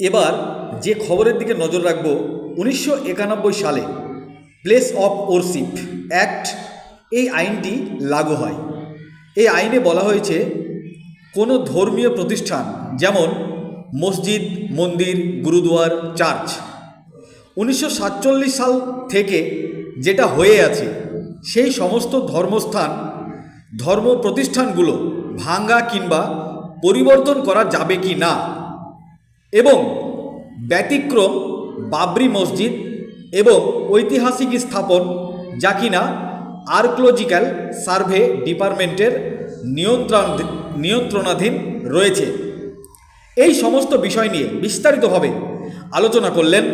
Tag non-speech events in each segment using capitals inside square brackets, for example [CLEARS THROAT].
এবার যে খবরের দিকে নজর রাখব, উনিশশো একানব্বই সালে প্লেস অফ ওরশিপ অ্যাক্ট এই আইনটি লাগু হয়। এই আইনে বলা হয়েছে, কোনো ধর্মীয় প্রতিষ্ঠান যেমন মসজিদ, মন্দির, গুরুদুয়ার, চার্চ, উনিশশো সাতচল্লিশ সাল থেকে যেটা হয়ে আছে, সেই সমস্ত ধর্মস্থান ধর্ম প্রতিষ্ঠানগুলো ভাঙ্গা কিংবা পরিবর্তন করা যাবে কি না এবং ব্যতিক্রম বাবরি মসজিদ এবং ঐতিহাসিক স্থাপন যা কিনা আর্কোলজিক্যাল সার্ভে ডিপার্টমেন্টের নিয়ন্ত্রণ নিয়ন্ত্রণাধীন রয়েছে। এই সমস্ত বিষয় নিয়ে বিস্তারিতভাবে আলোচনা করলেন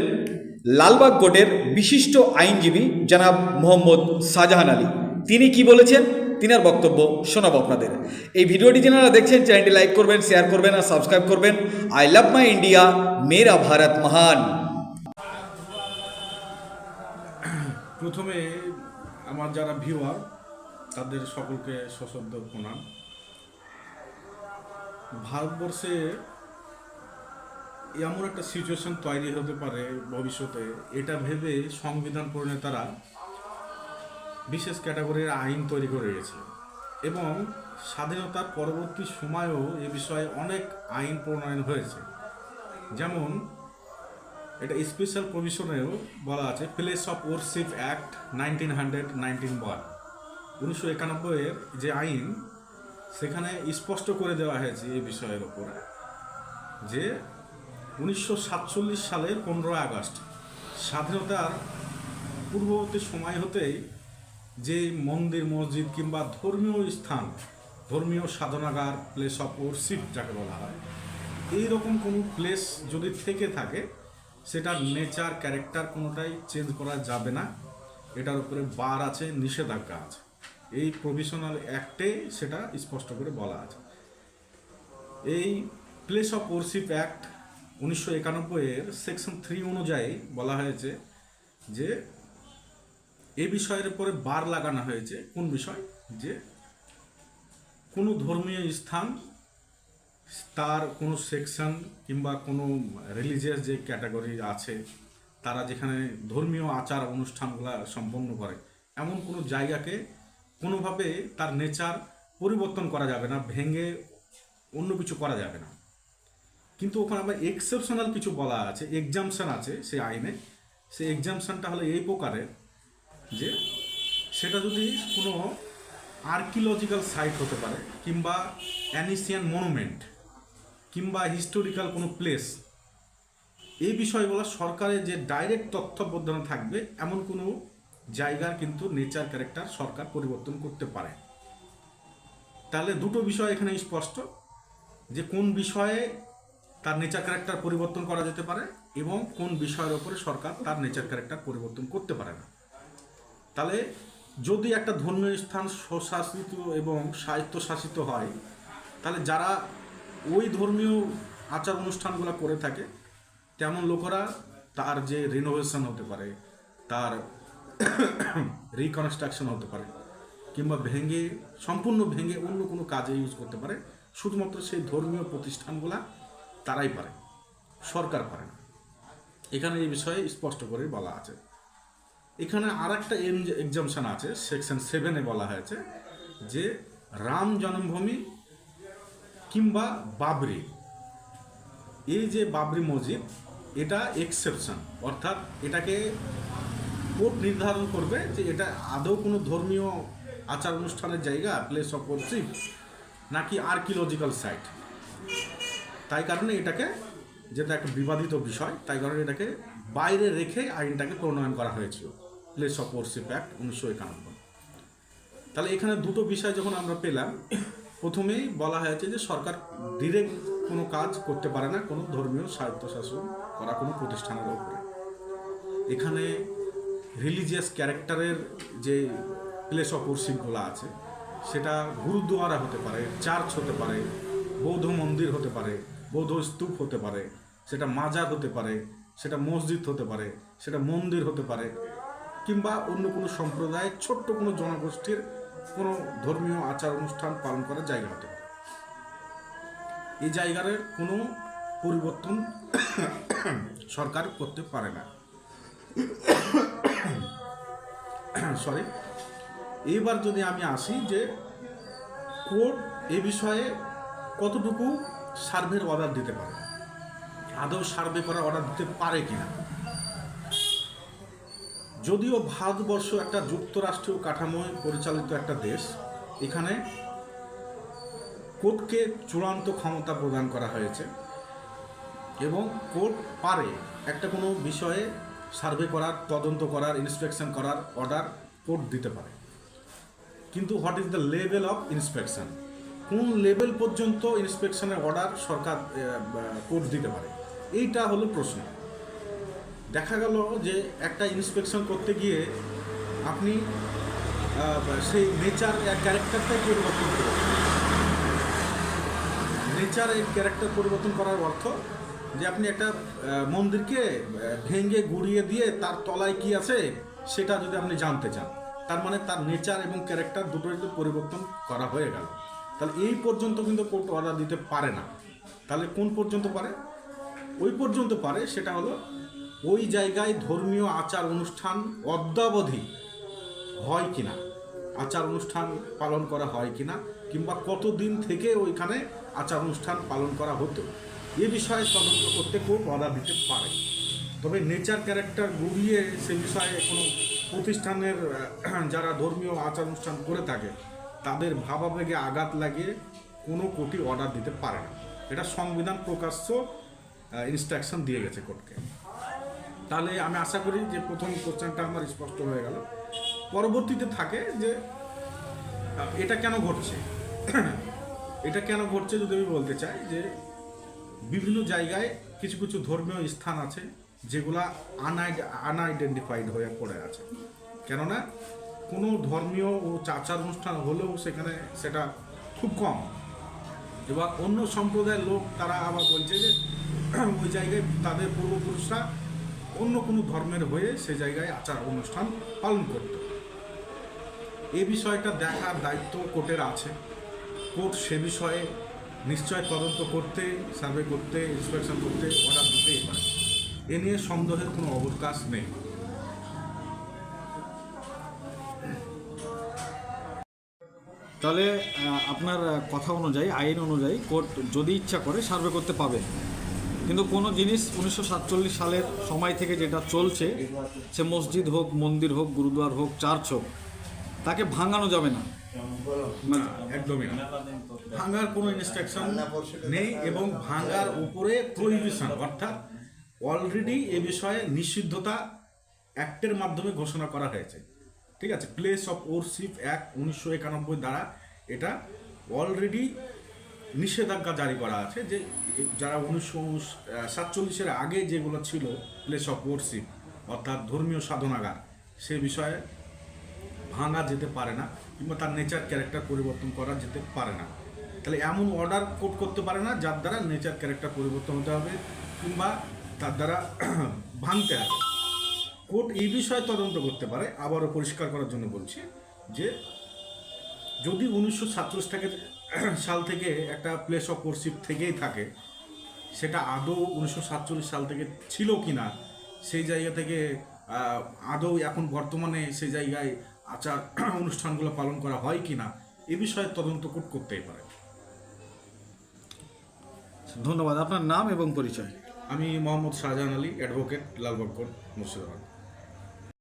লালবাগ কোর্টের বিশিষ্ট আইনজীবী জনাব মোহাম্মদ শাহজাহান আলী। তিনি কি বলেছেন? তিনার বক্তব্য শোনাবো আপনাদের। এই ভিডিওটি যারা দেখছেন, চ্যানেলটি লাইক করবেন, শেয়ার করবেন আর সাবস্ক্রাইব করবেন। আই লাভ মাই ইন্ডিয়া, মেরা ভারত মহান। প্রথমে আমার যারা ভিউয়ার তাদের সকলকে সশব্দ প্রণাম। ভারতবর্ষে এমন একটা সিচুয়েশন তৈরি হতে পারে ভবিষ্যতে। এটা ভেবে সংবিধান প্রণেতারা বিশেষ ক্যাটাগরির আইন তৈরি করে গেছে এবং স্বাধীনতার পরবর্তী সময়েও এ বিষয়ে অনেক আইন প্রণয়ন হয়েছে। যেমন এটা স্পেশাল প্রভিশনেও বলা আছে place of worship act nineteen hundred nineteen one. উনিশশো একানব্বইয়ের যে আইন, সেখানে স্পষ্ট করে দেওয়া হয়েছে এই বিষয়ের ওপরে যে উনিশশো সাতচল্লিশ সালের পনেরোই আগস্ট স্বাধীনতার পূর্ববর্তী সময় হতেই যে মন্দির, মসজিদ কিংবা ধর্মীয় স্থান, ধর্মীয় সাধনাগার প্লেস অফ ওরশিপ যাকে বলা হয় এই রকম কোনো প্লেস যদি থেকে থাকে, সেটার নেচার ক্যারেক্টার কোনোটাই চেঞ্জ করা যাবে না। এটার উপরে বার আছে, নিষেধাজ্ঞা আছে। এই প্রভিশনাল অ্যাক্টে সেটা স্পষ্ট করে বলা আছে। এই প্লেস অফ ওরশিপ অ্যাক্ট উনিশশো একানব্বইয়ের সেকশন থ্রি অনুযায়ী বলা হয়েছে যে এই বিষয়ের উপরে বার লাগানো হয়েছে। কোন বিষয়? যে কোনো ধর্মীয় স্থান, তার কোনো সেকশন কিংবা কোনো রিলিজিয়াস যে ক্যাটাগরি আছে, তারা যেখানে ধর্মীয় আচার অনুষ্ঠানগুলো সম্পন্ন করে, এমন কোনো জায়গাকে কোনোভাবে তার নেচার পরিবর্তন করা যাবে না, ভেঙে অন্য কিছু করা যাবে না। কিন্তু ওখানে আবার এক্সেপশনাল কিছু বলা আছে এক্সামশন আছে সেই আইনে। সেই এক্সামশনটা হলো এই প্রকারের যে সেটা যদি কোনো আর্কিওলজিক্যাল সাইট হতে পারে, কিংবা অ্যানিসিয়ান মনুমেন্ট কিংবা হিস্টোরিক্যাল কোনো প্লেস এই বিষয়গুলো সরকারের যে ডাইরেক্ট তত্ত্বাবধানে থাকবে, এমন কোনো জায়গার কিন্তু নেচার ক্যারেক্টার সরকার পরিবর্তন করতে পারে। তাহলে দুটো বিষয় এখানে স্পষ্ট, যে কোন বিষয়ে তার নেচার ক্যারেক্টার পরিবর্তন করা যেতে পারে, এবং কোন বিষয়ের ওপরে সরকার তার নেচার ক্যারেক্টার পরিবর্তন করতে পারে না। তাহলে যদি একটা ধর্মীয় স্থান স্বশাসিত এবং স্বায়ত্তশাসিত হয়, তাহলে যারা ওই ধর্মীয় আচার অনুষ্ঠানগুলো করে থাকে, তেমন লোকেরা তার যে রিনোভেশন হতে পারে, তার [COUGHS] রিকনস্ট্রাকশন হতে পারে, কিংবা ভেঙে, সম্পূর্ণ ভেঙে অন্য কোনো কাজে ইউজ করতে পারে, শুধুমাত্র সেই ধর্মীয় প্রতিষ্ঠানগুলা তারাই পারে, সরকার পারে না। এখানে এই বিষয়ে স্পষ্ট করে বলা আছে। এখানে আর একটা এক্সামশন আছে সেকশন সেভেনে বলা হয়েছে যে রাম জন্মভূমি কিংবা বাবরি। এই যে বাবরি মসজিদ, এটা এক্সেপশন অর্থাৎ এটাকে কোর্ট নির্ধারণ করবে যে এটা আদৌ কোনো ধর্মীয় আচার অনুষ্ঠানের জায়গা প্লেস অফ ওয়ার্শিপ নাকি আর্কিওলজিক্যাল সাইট তাই কারণে এটাকে যেটা একটা বিবাদিত বিষয়, তাই কারণে এটাকে বাইরে রেখে আইনটাকে প্রণয়ন করা হয়েছিল। প্লেস অফ অ্যাক্ট উনিশশো একানব্বই। তাহলে এখানে দুটো বিষয় যখন আমরা পেলাম, প্রথমেই বলা হয়েছে যে সরকার ডিরেক্ট কোনো কাজ করতে পারে না, কোনো ধর্মীয় স্বায়ত্তশাসন করা কোনো প্রতিষ্ঠানের উপরে। এখানে রিলিজিয়াস ক্যারেক্টারের যে প্লেস অফ আছে, সেটা গুরুদুয়ারা হতে পারে চার্চ হতে পারে, বৌদ্ধ মন্দির হতে পারে, বৌদ্ধ স্তূপ হতে পারে, সেটা মাজার হতে পারে, সেটা মসজিদ হতে পারে, সেটা মন্দির হতে পারে কিংবা অন্য কোনো সম্প্রদায়ের ছোট্ট কোনো জনগোষ্ঠীর কোনো ধর্মীয় আচার অনুষ্ঠান পালন করার জায়গা হতে পারে। এই জায়গার কোনো পরিবর্তন [COUGHS] সরকার করতে পারে না। [COUGHS] সরি এইবার যদি আমি আসি যে কোর্ট এ বিষয়ে কতটুকু সার্ভের অর্ডার দিতে পারে? আদৌ সার্ভে করার অর্ডার দিতে পারে কিনা? যদিও ভারতবর্ষ একটা যুক্তরাষ্ট্রীয় কাঠামোয় পরিচালিত একটা দেশ, এখানে কোর্টকে চূড়ান্ত ক্ষমতা প্রদান করা হয়েছে এবং কোর্ট পারে একটা কোনো বিষয়ে সার্ভে করার, তদন্ত করার, ইন্সপেকশন করার অর্ডার কোর্ট দিতে পারে। কিন্তু what is the level of inspection? কোন লেভেল পর্যন্ত ইন্সপেকশনের অর্ডার সরকার কোর্ট দিতে পারে? এইটা হলো প্রশ্ন। দেখা গেল যে একটা ইন্সপেকশন করতে গিয়ে আপনি সেই নেচার ক্যারেক্টারটাই পরিবর্তন করবেন নেচার এই ক্যারেক্টার পরিবর্তন করার অর্থ যে আপনি একটা মন্দিরকে ভেঙে গুড়িয়ে দিয়ে তার তলায় কি আছে সেটা যদি আপনি জানতে চান, তার মানে তার নেচার এবং ক্যারেক্টার দুটোই তো পরিবর্তন করা হয়ে গেল। তাহলে এই পর্যন্ত কিন্তু কোর্ট অর্ডার দিতে পারে না। তাহলে কোন পর্যন্ত পারে? ওই পর্যন্ত পারে, সেটা হলো ওই জায়গায় ধর্মীয় আচার অনুষ্ঠান অদ্যাবধি হয় কিনা? আচার অনুষ্ঠান পালন করা হয় কিনা? কিংবা কতদিন থেকে ওইখানে আচার অনুষ্ঠান পালন করা হতো? এ বিষয়ে তদন্ত করতে কোর্ট অর্ডার দিতে পারে। তবে নেচার ক্যারেক্টার গুড়িয়ে সে বিষয়ে কোনো প্রতিষ্ঠানের যারা ধর্মীয় আচার অনুষ্ঠান করে থাকে, তাদের ভাবাবেগে আঘাত লাগিয়ে কোনো কোটি অর্ডার দিতে পারে না। এটা সংবিধান প্রকাশ্য ইনস্ট্রাকশন দিয়ে গেছে কোর্টকে তাহলে আমি আশা করি যে প্রথম কোশ্চেনটা আমার স্পষ্ট হয়ে গেল। পরবর্তীতে থাকে যে এটা কেন ঘটছে? [CLEARS THROAT] এটা কেন ঘটছে যদি আমি বলতে চাই যে, বিভিন্ন জায়গায় কিছু কিছু ধর্মীয় স্থান আছে যেগুলা আনআইড আনআইডেন্টিফাইড হয়ে পড়ে আছে। কেননা কোনো ধর্মীয় ও চাচার অনুষ্ঠান হলেও সেখানে সেটা খুব কম। এবার অন্য সম্প্রদায়ের লোক তারা আবার বলছে যে, [CLEARS THROAT] ওই জায়গায় তাদের পূর্বপুরুষরা অন্য কোনো ধর্মের হয়ে সে জায়গায় আচার অনুষ্ঠান পালন করত। এ বিষয়টা দেখার দায়িত্ব কোর্টের আছে। কোর্ট সে বিষয়ে নিশ্চয় তদন্ত করতে, সার্ভে করতে, ইন্সপেকশন করতে অর্ডার দিতেই পারে। এ নিয়ে সন্দেহের কোনো অবকাশ নেই। তাহলে আপনার কথা অনুযায়ী, আইন অনুযায়ী কোর্ট যদি ইচ্ছা করে সার্ভে করতে পাবে। কিন্তু কোনো জিনিস উনিশশো সাতচল্লিশ সালের সময় থেকে যেটা চলছে, সে মসজিদ হোক, মন্দির হোক, গুরুদুয়ার হোক, চার্চ হোক, তাকে ভাঙানো যাবে না। না। একদমই ভাঙার কোনো ইনস্ট্রাকশন নেই এবং ভাঙার উপরে প্রহিবিশন অর্থাৎ অলরেডি এ বিষয়ে নিষিদ্ধতা অ্যাক্টের মাধ্যমে ঘোষণা করা হয়েছে। ঠিক আছে? প্লেস অফ ওরশিপ অ্যাক্ট উনিশশো একানব্বই দ্বারা এটা অলরেডি নিষেধাজ্ঞা জারি করা আছে যে যারা উনিশশো সাতচল্লিশের আগে যেগুলো ছিল প্লেস অফ ওরশিপ অর্থাৎ ধর্মীয় সাধনাগার, সে বিষয়ে ভাঙা যেতে পারে না কিংবা তার নেচার ক্যারেক্টার পরিবর্তন করা যেতে পারে না। তাহলে এমন অর্ডার কোড করতে পারে না যার দ্বারা নেচার ক্যারেক্টার পরিবর্তন হতে হবে কিংবা তার দ্বারা [CLEARS THROAT] ভাঙতে হবে। কোর্ট এই বিষয়ে তদন্ত করতে পারে, আবারও পরিষ্কার করার জন্য বলছি যে যদি উনিশশো সাতচল্লিশ থেকে সাল থেকে একটা প্লেস অফ ওরশিপ থেকেই থাকে। সেটা আদৌ উনিশশো সাতচল্লিশ সাল থেকে ছিল কি না সেই জায়গা থেকে আদৌ এখন বর্তমানে সেই জায়গায় আচার [CLEARS THROAT] অনুষ্ঠানগুলো পালন করা হয় কি না এ বিষয়ে তদন্ত করতেই পারে। ধন্যবাদ। আপনার নাম এবং পরিচয়? আমি মোহাম্মদ শাহজাহান আলী অ্যাডভোকেট লালবাগ কোর্ট মুর্শিদাবাদ।